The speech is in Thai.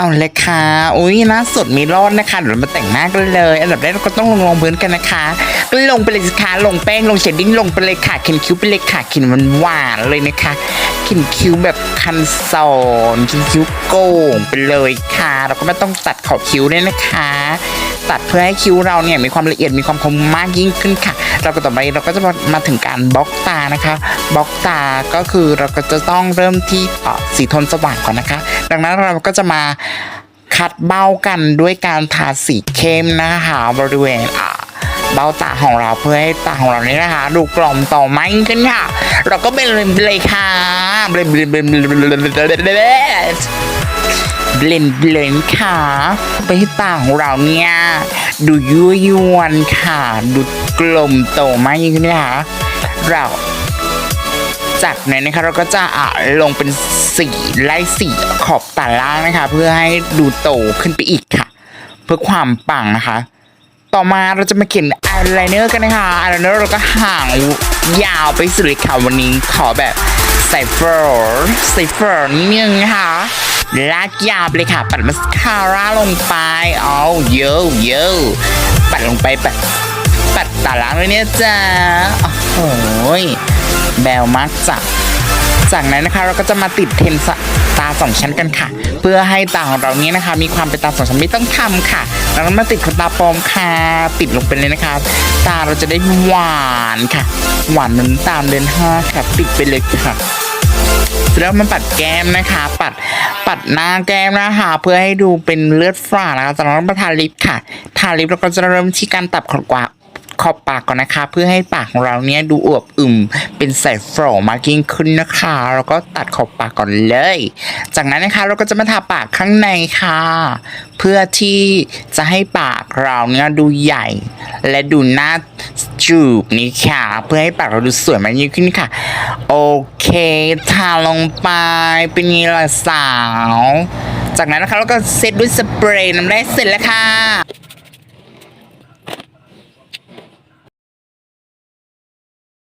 เอาเลยค่ะ อุ้ยน้าสดมีรอดนะคะเดี๋ยวมาแต่งหน้ากันเลย อันดับแรกเราก็ต้องลงรองพื้นกันนะคะ ก็ลงไปเลยสิคะลงแป้งลงเชดดิ้งลงไปเลยค่ะเขียนคิ้วไปเลยค่ะเขียนมันหวานเลยนะคะเขียนคิ้วแบบคันซอนเขียนคิ้วโก่งไปเลยค่ะ เราก็ไม่ต้องตัดขอบคิ้วเลยนะคะ ตัดเพื่อให้คิ้วเราเนี่ยมีความละเอียดมีความคมมากยิ่งขึ้นค่ะ เราก็ต่อไปเราก็จะมาถึงการบล็อกตานะคะบล็อกตาก็คือเราก็จะต้องเริ่มที่เอ่อสีโทนสว่างก่อนนะคะ ดังนั้นเราก็จะมาคัดเบ้ากันด้วยการทาสีเข้มนะคะบริเวณอ่าเบ้าตาของเราเพื่อให้ตาของเราเนี่ยนะคะดูกล่อมต่อมากยิ่งขึ้นค่ะ เราก็เป็นเลยค่ะเบลเบลเบลเบลเบล เบลนเบลนค่ะไปที่ตาของเราเนี่ยดูยั่วยวนค่ะ ดูกลมโตมากยิ่งขึ้นนะคะเราจากนั้นนะคะเราก็จะอะลงเป็นสีไล่สีขอบตาล่างนะคะ เพื่อให้ดูโตขึ้นไปอีกค่ะ เพื่อความปังนะคะ ต่อมาเราจะมาเขียนอายไลเนอร์กันนะคะอายไลเนอร์เราก็ห่างยาวไปสุดเลยค่ะวันนี้ขอแบบ ใส่เฟอร์ใส่เฟอร์นิดนึงนะคะลากยาวเลยค่ะ ปัดมาสคาร่าลงไปเอาเยอะเยอะปัดลงไปปัดปัดตาล้างเลยเนี่ยจ้าโอ้โหยแบวมากจ้ะ จากนั้นนะคะเราก็จะมาติดเทนสตาสองชั้นกันค่ะ เพื่อให้ตาของเรานี้นะคะ มีความเป็นตาสองชั้นไม่ต้องทำค่ะแล้วก็มาติดขนตาปลอมค่ะติดลงไปเลยนะคะ ตาเราจะได้หวานค่ะ หวานเหมือนตามเดือนห้าค่ะ ติดไปเลยค่ะแล้วมาปัดแก้มนะคะ ปัดปัดหน้าแก้มนะคะ เพื่อให้ดูเป็นเลือดฝาดนะคะจากนั้นมาทาลิปค่ะ ทาลิปเราก็จะเริ่มที่การตัดขนกวา ขอบปากก่อนนะคะ เพื่อให้ปากของเราเนี่ยดูอวบอึมเป็นใสโฟรมากยิ่งขึ้นนะคะแล้วก็ตัดขอบปากก่อนเลย จากนั้นนะคะเราก็จะมาทาปากข้างในค่ะ เพื่อที่จะให้ปากเราเนี่ยดูใหญ่ และดูน่าจูบนี่ค่ะ เพื่อให้ปากเราดูสวยมากยิ่งขึ้นค่ะ โอเคทาลงไปเป็นไงล่ะสาว จากนั้นนะคะเราก็เซตด้วยสเปรย์น้ำแร่เสร็จแล้วค่ะ